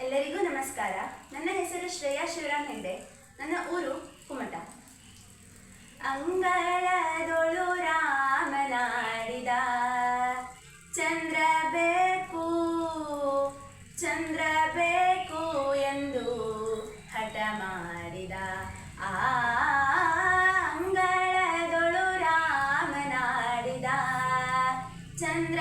ಎಲ್ಲರಿಗೂ ನಮಸ್ಕಾರ. ನನ್ನ ಹೆಸರು ಶ್ರೇಯಾ ಶಿವರಾಮ್ ಹೆಗ್ಡೆ. ನನ್ನ ಊರು ಕುಮಟ. ಅಂಗಳದೊಳು ರಾಮನಾಡಿದ ಚಂದ್ರ ಬೇಕು ಚಂದ್ರ ಬೇಕು ಎಂದು ಹಠ ಮಾಡಿದ. ಆ ಅಂಗಳದೊಳು ರಾಮನಾಡಿದ ಚಂದ್ರ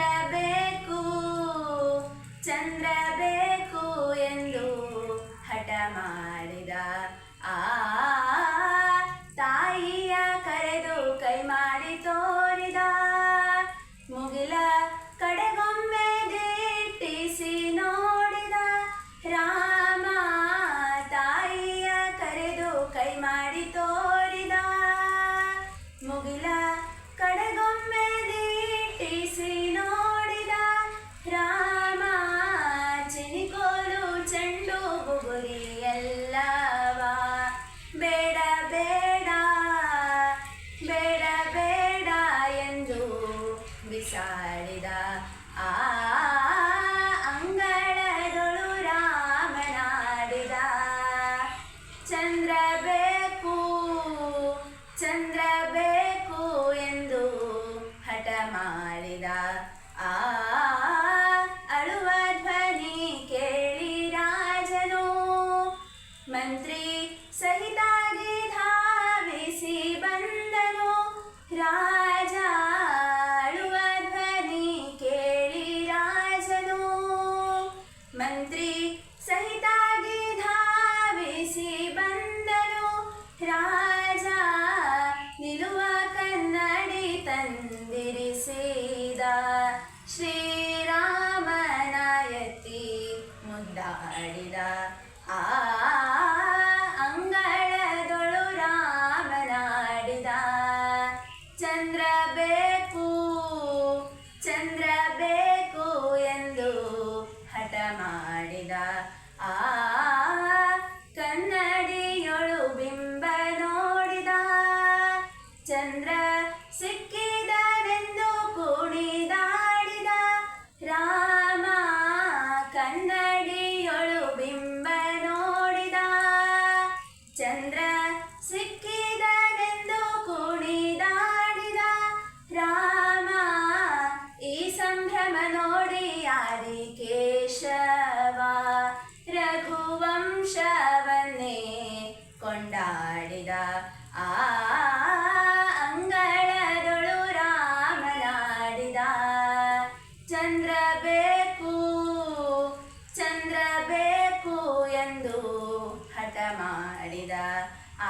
ಚಂದ್ರ ಬೇಕು ಚಂದ್ರ ಬೇಕು ಮುದ್ದಾಡಿದ ಆ ಅಂಗಳದೊಳು ರಾಮನಾಡಿದ ಚಂದ್ರ ಬೇಕು ಚಂದ್ರ ಸಿಕ್ಕಿದನೆಂದು ಕುಣಿದಾಡಿದ ರಾಮ ಈ ಸಂಭ್ರಮ ನೋಡಿ ಆದಿ ಕೇಶವ ರಘುವಂಶವನ್ನೇ ಕೊಂಡಾಡಿದ ಆ ಅಂಗಳದೊಳು ರಾಮನಾಡಿದ ಚಂದ್ರ ಬೇಕು ಬೇಕು ಎಂದು ಹಠ ಮಾಡಿದ ಆ